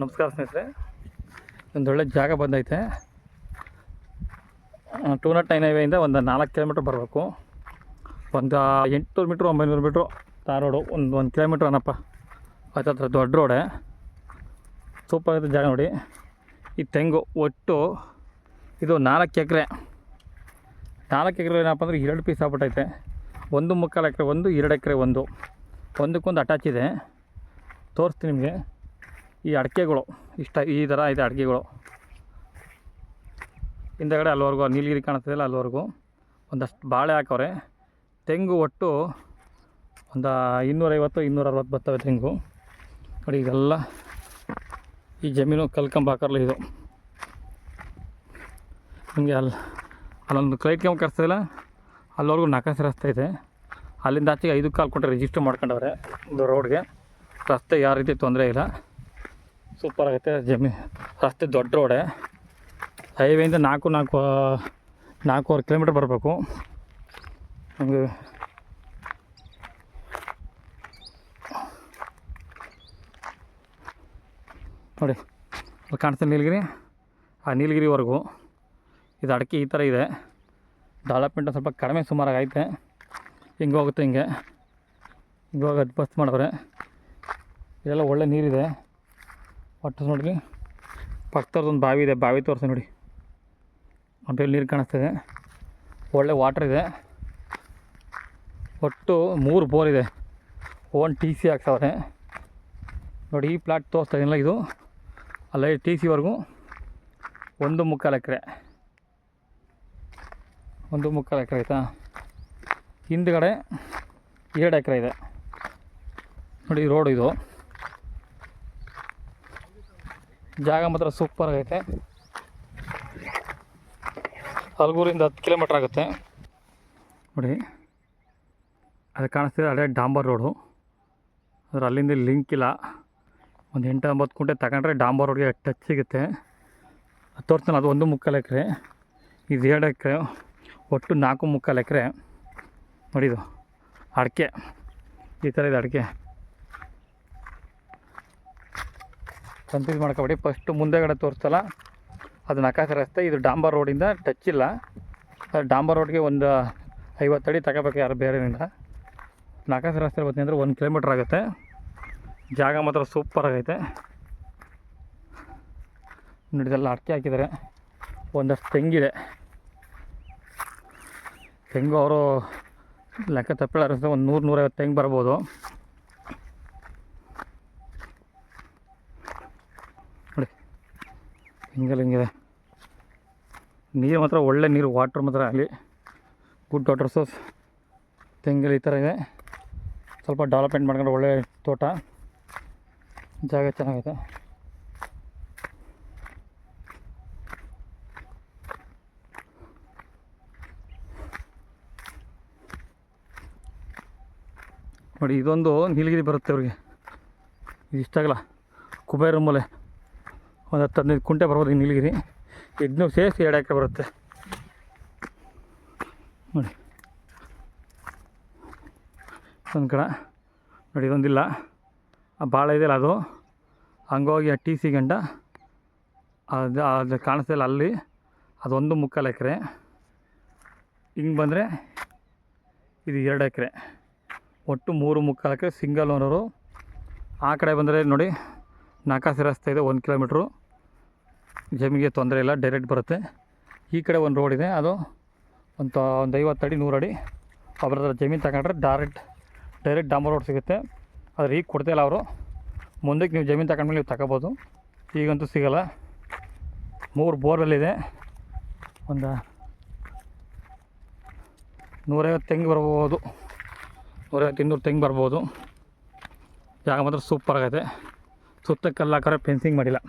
ನಮಸ್ಕಾರ ಸ್ನೇಹಿತರೆ. ಒಂದು ಒಳ್ಳೆ ಜಾಗ ಬಂದೈತೆ. ಟೂ ನಾಟ್ ನೈನ್ ಹೈವೇಯಿಂದ ಒಂದು ನಾಲ್ಕು ಕಿಲೋಮೀಟ್ರ್ ಬರಬೇಕು. ಒಂದು ಎಂಟುನೂರು ಮೀಟ್ರ್ ಒಂಬೈನೂರು ಮೀಟ್ರ್ ತಾರ್ ರೋಡು ಒಂದು ಒಂದು ಕಿಲೋಮೀಟ್ರ್ ಅನ್ನಪ್ಪ ಹತ್ತತ್ರ ದೊಡ್ಡ ರೋಡೆ ಸೂಪರ್ ಆಗಿದೆ ಜಾಗ ನೋಡಿ. ಈ ತೆಂಗು ಒಟ್ಟು ಇದು ನಾಲ್ಕು ಎಕರೆ. ನಾಲ್ಕು ಎಕರೆ ಏನಪ್ಪ ಅಂದರೆ ಎರಡು ಪೀಸ್ ಆಗ್ಬಿಟ್ಟೈತೆ. ಒಂದು ಮುಕ್ಕಾಲು ಎಕರೆ, ಒಂದು ಎರಡು ಎಕರೆ, ಒಂದು. ಒಂದಕ್ಕೊಂದು ಅಟ್ಯಾಚ್ ಇದೆ. ತೋರಿಸ್ತೀನಿ ನಿಮಗೆ. ಈ ಅಡಿಕೆಗಳು, ಇಷ್ಟ ಈ ಥರ ಇದೆ ಅಡಿಕೆಗಳು. ಹಿಂದೆಗಡೆ ಅಲ್ಲಿವರೆಗೂ ನೀಲಗಿರಿ ಕಾಣಿಸ್ತಿದೆಯಲ್ಲ ಅಲ್ಲಿವರೆಗೂ. ಒಂದಷ್ಟು ಬಾಳೆ ಹಾಕವ್ರೆ. ತೆಂಗು ಒಟ್ಟು ಒಂದು ಇನ್ನೂರೈವತ್ತು ಇನ್ನೂರ ಅರವತ್ತು ಬರ್ತವೆ ತೆಂಗು. ನೋಡಿ ಇದೆಲ್ಲ ಈ ಜಮೀನು ಕಲ್ಕಂಬ ಹಾಕರ್ಲ ಇದು. ನಿಮಗೆ ಅಲ್ಲಿ ಅಲ್ಲೊಂದು ಕ್ಲೈಟ್ ಕೆಂಪು ಕರೆಸ್ತಿಲ್ಲ ಅಲ್ಲಿವರೆಗೂ ನಕಾಸೆ ರಸ್ತೆ ಇದೆ. ಅಲ್ಲಿಂದ ಆಚೆಗೆ ಐದು ಕಾಲು ಕೊಟ್ಟರೆ ರಿಜಿಸ್ಟರ್ ಮಾಡ್ಕೊಂಡವ್ರೆ ಒಂದು ರೋಡ್ಗೆ ರಸ್ತೆ ಯಾವ ರೀತಿ ತೊಂದರೆ ಇಲ್ಲ. ಸೂಪರ್ ಆಗುತ್ತೆ ಜಮೀ ರಸ್ತೆ ದೊಡ್ಡ ರೋಡೆ ಹೈವೇಯಿಂದ ನಾಲ್ಕು ನಾಲ್ಕು ನಾಲ್ಕೂವರೆ ಕಿಲೋಮೀಟ್ರ್ ಬರಬೇಕು. ನಮಗೆ ನೋಡಿ, ಅಲ್ಲಿ ಕಾಣಿಸ್ತಾ ನೀಲಗಿರಿ. ಆ ನೀಲಗಿರಿವರೆಗೂ. ಇದು ಅಡಿಕೆ ಈ ಥರ ಇದೆ. ಡೆವಲಪ್ಮೆಂಟ್ ಸ್ವಲ್ಪ ಕಡಿಮೆ ಸುಮಾರಾಗಿ ಐತೆ. ಹಿಂಗೆ ಹೋಗುತ್ತೆ ಹಿಂಗೆ. ಹಿಂಗೆ ಹೋಗಿ ಅದು ಬಸ್ ಮಾಡವ್ರೆ. ಇದೆಲ್ಲ ಒಳ್ಳೆ ನೀರಿದೆ. ಒಟ್ಟು ನೋಡ್ರಿ. ಒಂದು ಬಾವಿ ಇದೆ, ಬಾವಿ ತೋರಿಸಿ ನೋಡಿ. ಅಲ್ಲಿ ನೀರು ಕಾಣಿಸ್ತಿದೆ. ಒಳ್ಳೆ ವಾಟರ್ ಇದೆ. ಒಟ್ಟು ಮೂರು ಬೋರ್ ಇದೆ. ಓನ್ ಟಿ ಸಿ ಹಾಕ್ಸವ್ರೆ. ನೋಡಿ, ಈ ಪ್ಲಾಟ್ ತೋರಿಸ್ತಾ ಇದೆಯಲ್ಲ ಇದು. ಅಲ್ಲ ಟಿ ಸಿವರೆಗೂ ಒಂದು ಮುಕ್ಕಾಲು ಎಕರೆ. ಒಂದು ಮುಕ್ಕಾಲು ಎಕರೆ ಆಯಿತಾ? ಹಿಂದ್ಗಡೆ ಎರಡು ಎಕರೆ ಇದೆ. ನೋಡಿ ರೋಡ್ ಇದು. ಜಾಗ ಮಾತ್ರ ಸೂಪರ್ ಆಗೈತೆ. ಹಲಗೂರಿಂದ ಹತ್ತು ಕಿಲೋಮೀಟ್ರ್ ಆಗುತ್ತೆ. ನೋಡಿ, ಅದು ಕಾಣಿಸ್ತಿದೆ ಅದೇ ಡಾಂಬರ್ ರೋಡು. ಅಂದರೆ ಅಲ್ಲಿಂದ ಲಿಂಕ್ ಇಲ್ಲ. ಒಂದು ಎಂಟು ಒಂಬತ್ತು ಕುಂಟೆ ತಗೊಂಡ್ರೆ ಡಾಂಬರ್ ರೋಡ್ಗೆ ಟಚ್ ಸಿಗುತ್ತೆ. ಅದು ತೋರಿಸ್ತಾನೆ, ಅದು ಒಂದು ಮುಕ್ಕಾಲು ಎಕರೆ. ಇದು ಎರಡು ಎಕರೆ, ಒಟ್ಟು ನಾಲ್ಕು ಮುಕ್ಕಾಲು ಎಕರೆ. ನೋಡಿದು ಅಡಿಕೆ. ಈ ಥರ ಇದೆ ಅಡಿಕೆ. ಕನ್ಫ್ಯೂಸ್ ಮಾಡ್ಕೊಬೇಡಿ. ಫಸ್ಟ್ ಮುಂದೆಗಡೆ ತೋರಿಸ್ತಲ್ಲ ಅದು ನಕಾಸ ರಸ್ತೆ. ಇದು ಡಾಂಬರ್ ರೋಡಿಂದ ಟಚ್ ಇಲ್ಲ. ಡಾಂಬರ್ ರೋಡ್ಗೆ ಒಂದು ಐವತ್ತು ಅಡಿ ತಗೋಬೇಕು ಯಾರು ಬೇರೆಯಿಂದ ನಕಾಸ ರಸ್ತೆ ಬರ್ತೀನಿ ಅಂದರೆ ಒಂದು ಕಿಲೋಮೀಟ್ರ್ ಆಗುತ್ತೆ. ಜಾಗ ಮಾತ್ರ ಸೂಪರ್ ಆಗೈತೆ. ನೋಡಿದೆಲ್ಲ ಅಡಿಕೆ ಹಾಕಿದ್ದಾರೆ. ಒಂದಷ್ಟು ತೆಂಗಿದೆ. ತೆಂಗು ಅವರು ಲೆಕ್ಕ ತಪ್ಪಿಲ್ಲ. ಒಂದು ನೂರು ನೂರೈವತ್ತು ತೆಂಗು ಬರ್ಬೋದು. ಹಿಂಗೆಲ್ಲ, ಹಿಂಗಿದೆ. ನೀರು ಮಾತ್ರ ಒಳ್ಳೆ ನೀರು ವಾಟ್ರ್ ಮಾತ್ರ ಅಲ್ಲಿ. ಗುಡ್ ವಾಟರ್ ಸೋರ್ಸ್ ತೆಂಗಲ್ಲಿ ಈ ಥರ ಇದೆ. ಸ್ವಲ್ಪ ಡೆವಲಪ್ಮೆಂಟ್ ಮಾಡ್ಕೊಂಡ್ರೆ ಒಳ್ಳೆ ತೋಟ. ಜಾಗ ಚೆನ್ನಾಗೈತೆ. ನೋಡಿ, ಇದೊಂದು ನೀಲಗಿರಿ ಬರುತ್ತೆ ಅವ್ರಿಗೆ ಇದು ಇಷ್ಟಾಗಲ್ಲ ಕುಬೇರ ಮೂಲೆ. ಒಂದು ಹತ್ತು ಹದಿನೈದು ಕುಂಟೆ ಬರ್ಬೋದು ಈ ನೀಲಗಿರಿ. ಇದನ್ನು ಸೇರಿಸಿ ಎರಡು ಎಕರೆ ಬರುತ್ತೆ. ನೋಡಿ. ಒಂದು ಕಡೆ. ನೋಡಿ, ಇದೊಂದಿಲ್ಲ. ಭಾಳ ಇದೆಯಲ್ಲ ಅದು. ಹಂಗೋಗಿ ಆ ಟಿ ಸಿ ಗಂಟ ಅದು ಅದು ಕಾಣಿಸ್ತಿಲ್ಲ ಅಲ್ಲಿ. ಅದೊಂದು ಮುಕ್ಕಾಲು ಎಕರೆ. ಹಿಂಗೆ ಬಂದರೆ ಇದು ಎರಡು ಎಕರೆ. ಒಟ್ಟು ಮೂರು ಮುಕ್ಕಾಲು ಎಕರೆ. Single owner. ಆ ಕಡೆ ಬಂದರೆ ನೋಡಿ ನಾಕಾಸಿ ರಸ್ತೆ ಇದೆ, ಒಂದು ಕಿಲೋಮೀಟ್ರು. ಜಮೀನಿಗೆ ತೊಂದರೆ ಇಲ್ಲ ಡೈರೆಕ್ಟ್ ಬರುತ್ತೆ. ಈ ಕಡೆ ಒಂದು ರೋಡ್ ಇದೆ, ಅದು ಒಂದು ಒಂದು ಐವತ್ತು ಅಡಿ, ನೂರು ಅಡಿ ಅವ್ರ ಜಮೀನು ತಗೊಂಡ್ರೆ ಡೈರೆಕ್ಟ್ ಡೈರೆಕ್ಟ್ ಡಾಂಬರ್ ರೋಡ್ ಸಿಗುತ್ತೆ. ಆದರೆ ಈಗ ಕೊಡ್ತಾಯಿಲ್ಲ ಅವರು. ಮುಂದಕ್ಕೆ ನೀವು ಜಮೀನು ತಗೊಂಡ್ಮೇಲೆ ನೀವು ತಗೋಬೋದು. ಈಗಂತೂ ಸಿಗೋಲ್ಲ. ಮೂರು ಬೋರ್ವೆಲ್ ಇದೆ ಒಂದು ನೂರೈವತ್ತು ತೆಂಗು ಬರ್ಬೋದು? ನೂರೈವತ್ತು ಇನ್ನೂರು ತೆಂಗು ಬರ್ಬೋದು? ಜಾಗ ಮಾತ್ರ ಸೂಪರ್ ಆಗೈತೆ. ಸುತ್ತ ಹಾಕೋರೆ ಫೆನ್ಸಿಂಗ್ ಮಾಡಿಲ್ಲ.